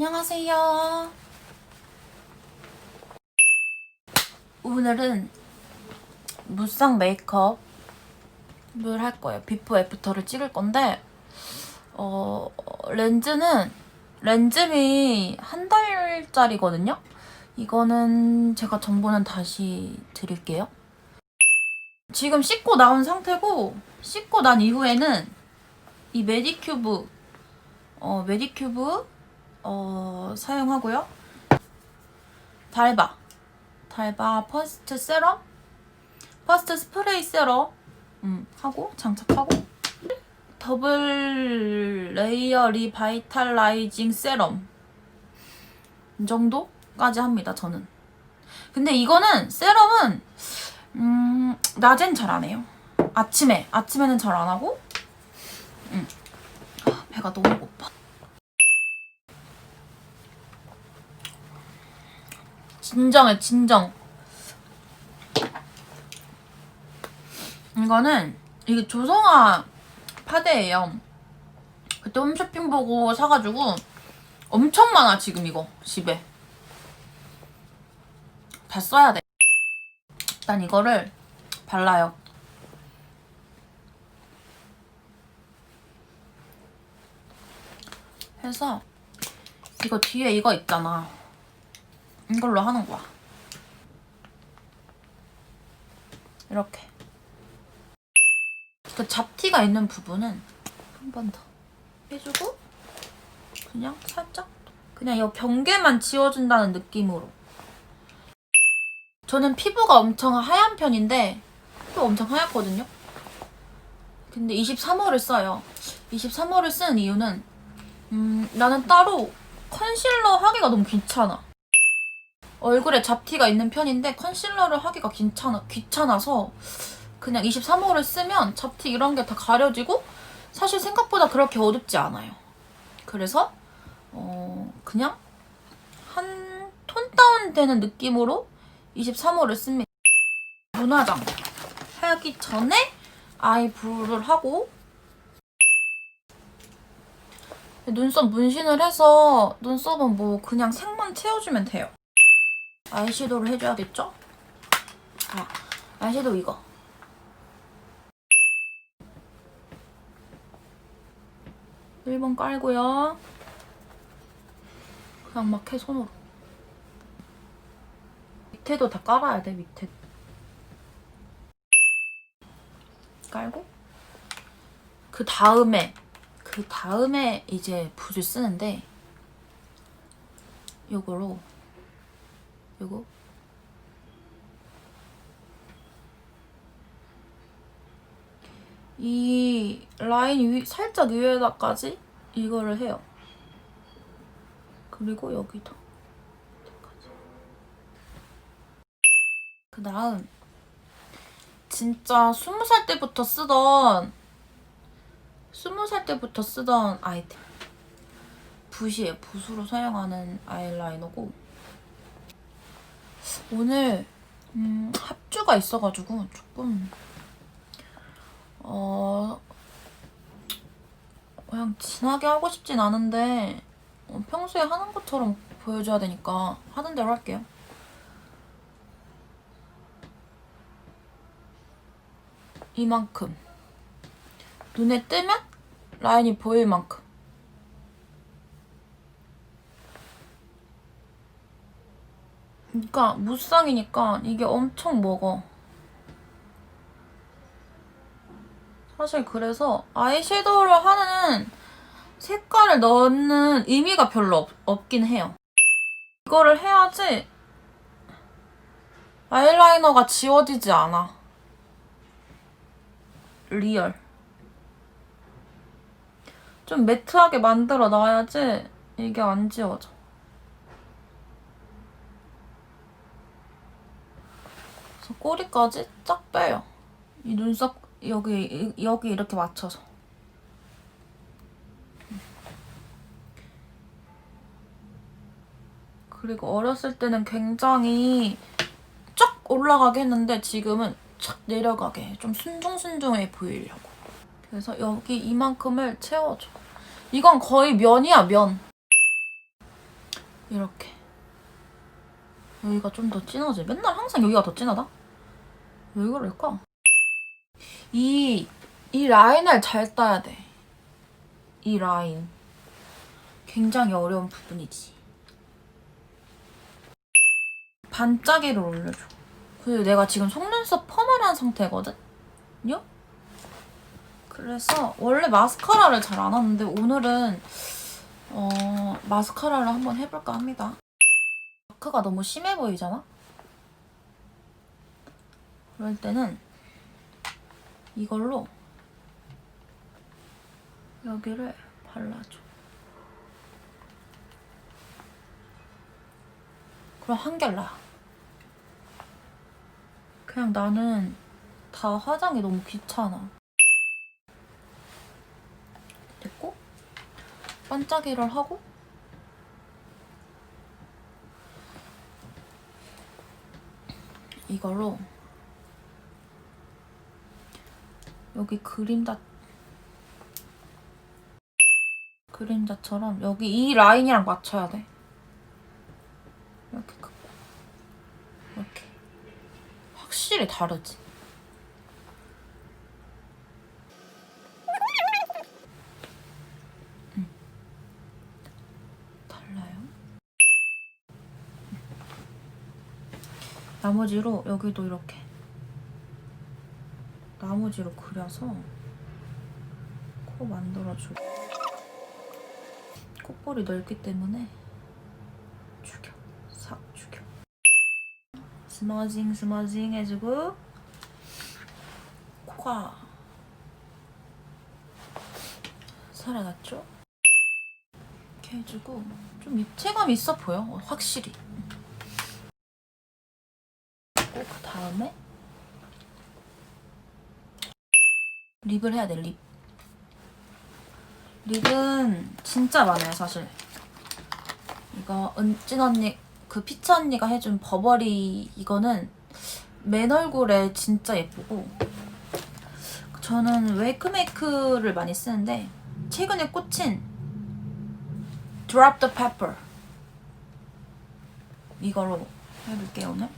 안녕하세요. 오늘은 무쌍 메이크업을 할 거예요. 비포 애프터를 찍을 건데, 어, 렌즈는, 렌즈미 한 달짜리거든요? 이거는 제가 정보는 다시 드릴게요. 지금 씻고 나온 상태고, 씻고 난 이후에는 이 메디큐브, 어, 메디큐브, 어, 사용하고요. 달바. 달바 퍼스트 세럼. 퍼스트 스프레이 세럼. 음, 하고, 장착하고. 더블 레이어 리바이탈라이징 세럼. 이 정도까지 합니다, 저는. 근데 이거는, 세럼은, 음, 낮엔 잘 안 해요. 아침에, 아침에는 잘 안 하고, 음. 아, 배가 너무 고파. 진정해, 진정. 이거는, 이게 조성아 파데예요. 그때 홈쇼핑 보고 사가지고, 엄청 많아, 지금 이거, 집에. 다 써야 돼. 일단 이거를 발라요. 해서, 이거 뒤에 이거 있잖아. 이걸로 하는 거야. 이렇게. 그 잡티가 있는 부분은 한 번 더 해주고 그냥 살짝 그냥 이 경계만 지워준다는 느낌으로. 저는 피부가 엄청 하얀 편인데 또 엄청 하얗거든요. 근데 23호를 써요. 23호를 쓰는 이유는 음, 나는 따로 컨실러 하기가 너무 귀찮아. 얼굴에 잡티가 있는 편인데 컨실러를 하기가 귀찮아, 귀찮아서 그냥 23호를 쓰면 잡티 이런 게 다 가려지고 사실 생각보다 그렇게 어둡지 않아요. 그래서 어 그냥 한 톤 다운 되는 느낌으로 23호를 씁니다. 눈화장 하기 전에 아이브루를 하고 눈썹 문신을 해서 눈썹은 뭐 그냥 색만 채워주면 돼요. 아이섀도우를 해줘야겠죠? 아, 아이섀도우 이거. 일 번 깔고요. 그냥 막 해, 손으로. 밑에도 다 깔아야 돼, 밑에. 깔고. 그 다음에, 그 다음에 이제 붓을 쓰는데, 요거로 요거 이 라인 위, 살짝 위에다까지 이거를 해요. 그리고 여기도 그 다음 진짜 스무 살 때부터 쓰던 스무 살 때부터 쓰던 아이템 붓이에요. 붓으로 사용하는 아이라이너고 오늘 음, 합주가 있어가지고 조금 어 그냥 진하게 하고 싶진 않은데 어, 평소에 하는 것처럼 보여줘야 되니까 하는 대로 할게요. 이만큼 눈에 뜨면 라인이 보일 만큼 그러니까 무쌍이니까 이게 엄청 먹어. 사실 그래서 아이섀도우를 하는 색깔을 넣는 의미가 별로 없, 없긴 해요. 이거를 해야지 아이라이너가 지워지지 않아. 리얼. 좀 매트하게 만들어 놔야지 이게 안 지워져. 그래서 꼬리까지 쫙 빼요. 이 눈썹 여기 여기 이렇게 맞춰서. 그리고 어렸을 때는 굉장히 쫙 올라가게 했는데 지금은 쫙 내려가게 해. 좀 순둥순둥해 보이려고. 그래서 여기 이만큼을 채워줘. 이건 거의 면이야 면. 이렇게 여기가 좀 더 진하지 맨날 항상 여기가 더 진하다 왜 그럴까? 이, 이 라인을 잘 따야 돼 이 라인. 굉장히 어려운 부분이지. 반짝이를 올려줘. 그리고 내가 지금 속눈썹 펌을 한 상태거든 요? 그래서 원래 마스카라를 잘 안 하는데 오늘은 어, 마스카라를 한번 해볼까 합니다. 마크가 너무 심해 보이잖아? 그럴 때는 이걸로 여기를 발라줘. 그럼 한결 나아. 그냥 나는 다 화장이 너무 귀찮아. 됐고 반짝이를 하고 이걸로 여기 그림자 그림자처럼 여기 이 라인이랑 맞춰야 돼. 이렇게 긋고 이렇게. 확실히 다르지? 달라요. 나머지로 여기도 이렇게 나머지로 그려서 코 만들어주고 콧볼이 넓기 때문에 죽여. 싹 죽여. 스머징 스머징 해주고 코가 살아났죠? 이렇게 해주고 좀 입체감 있어 보여 어, 확실히. 그 다음에 립을 해야 돼 립. 립은 진짜 많아요 사실. 이거 은진 언니 그 피치 언니가 해준 버버리 이거는 맨 얼굴에 진짜 예쁘고 저는 웨이크메이크를 많이 쓰는데 최근에 꽂힌 Drop the Pepper. 이걸로 해볼게요 오늘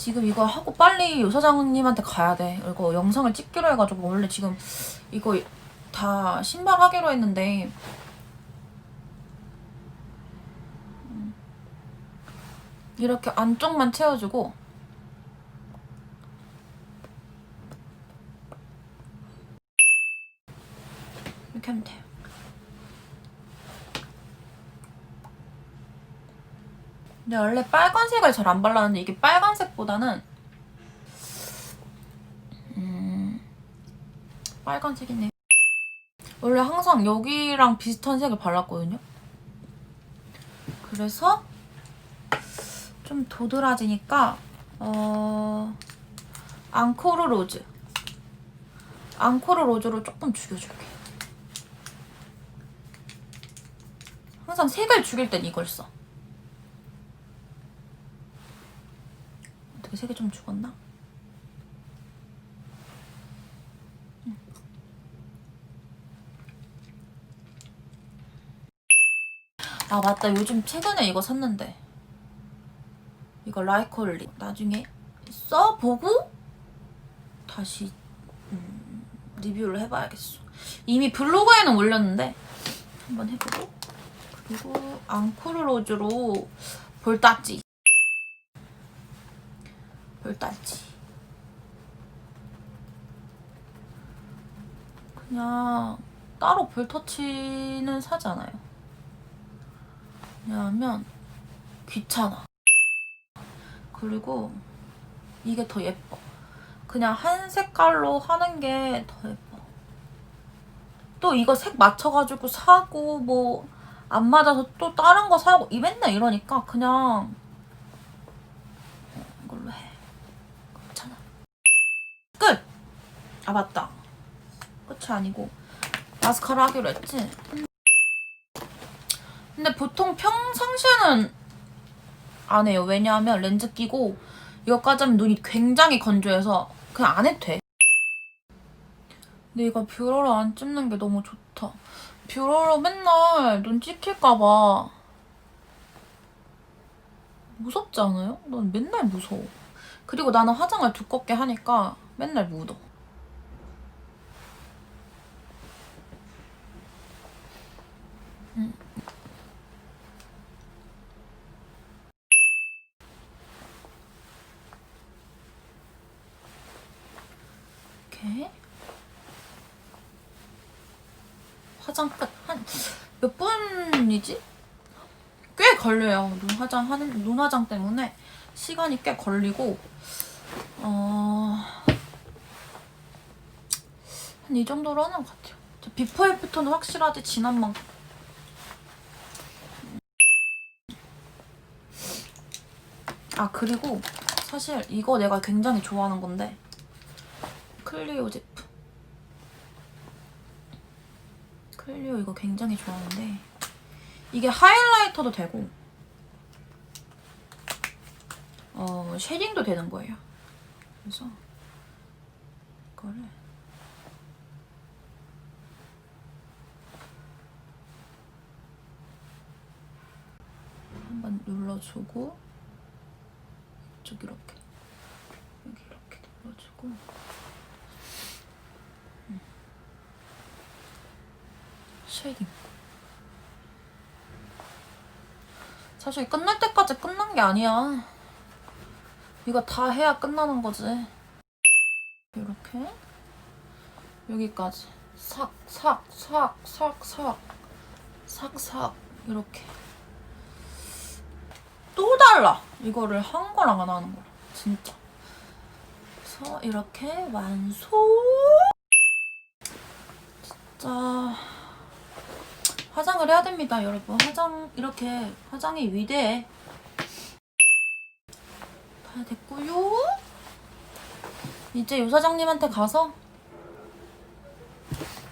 지금 이거 하고 빨리 요 사장님한테 가야 돼. 이거 영상을 찍기로 해가지고 원래 지금 이거 다 신발 하기로 했는데. 음. 이렇게 안쪽만 채워주고 이렇게 하면 돼요 근데 원래 빨간색을 잘 안 발랐는데 이게 빨간색보다는 음 빨간색이네. 원래 항상 여기랑 비슷한 색을 발랐거든요. 그래서 좀 도드라지니까 어 앙코르 로즈. 앙코르 로즈로 조금 죽여줄게. 항상 색을 죽일 땐 이걸 써 어떻게 색이 좀 죽었나? 음. 아 맞다. 요즘 최근에 이거 샀는데. 이거 라이콜리. 나중에 써보고 다시 음, 리뷰를 해봐야겠어. 이미 블로그에는 올렸는데 한번 해보고. 그리고 앙코르 로즈로 볼따지 볼따지? 그냥 따로 볼터치는 사지 않아요. 왜냐하면 귀찮아. 그리고 이게 더 예뻐. 그냥 한 색깔로 하는 게 더 예뻐. 또 이거 색 맞춰가지고 사고 뭐 안 맞아서 또 다른 거 사고 이 맨날 이러니까 그냥 이걸로 해 괜찮아 끝! 아 맞다. 끝이 아니고. 마스카라 하기로 했지? 근데 보통 평상시에는 안 해요. 왜냐하면 렌즈 끼고 이거까지 하면 눈이 굉장히 건조해서 그냥 안 해도 돼. 근데 이거 뷰러로 안 찍는 게 너무 좋다. 뷰러로 맨날 눈 찍힐까봐. 무섭지 않아요? 난 맨날 무서워. 그리고 나는 화장을 두껍게 하니까 맨날 묻어. 화장 끝. 한 몇 분이지? 꽤 걸려요. 눈 화장 하는 눈 화장 때문에 시간이 꽤 걸리고 어... 한 이 정도로 하는 것 같아요. 저 비포 애프터는 확실하지 진한 만큼. 아 그리고 사실 이거 내가 굉장히 좋아하는 건데 클리오 제품. 클리오 이거 굉장히 좋아하는데 이게 하이라이터도 되고 어 쉐딩도 되는 거예요. 그래서 이거를 한번 눌러주고 이쪽 이렇게. 여기 이렇게 눌러주고. 음. 쉐딩. 사실 끝날 때까지 끝난 게 아니야. 이거 다 해야 끝나는 거지. 이렇게. 여기까지. 삭 삭 삭 삭 삭 삭 삭. 이렇게 또 달라. 이거를 한 거랑 안 하는 거랑 진짜. 그래서 이렇게 완소. 진짜. 화장을 해야 됩니다 여러분. 화장 이렇게 화장이 위대해 다 됐고요. 이제 요 사장님한테 가서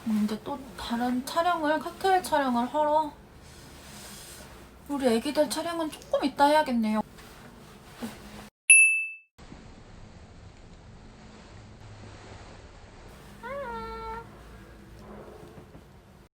음, 이제 또 다른 촬영을 칵테일 촬영을 하러 우리 애기들 촬영은 조금 이따 해야겠네요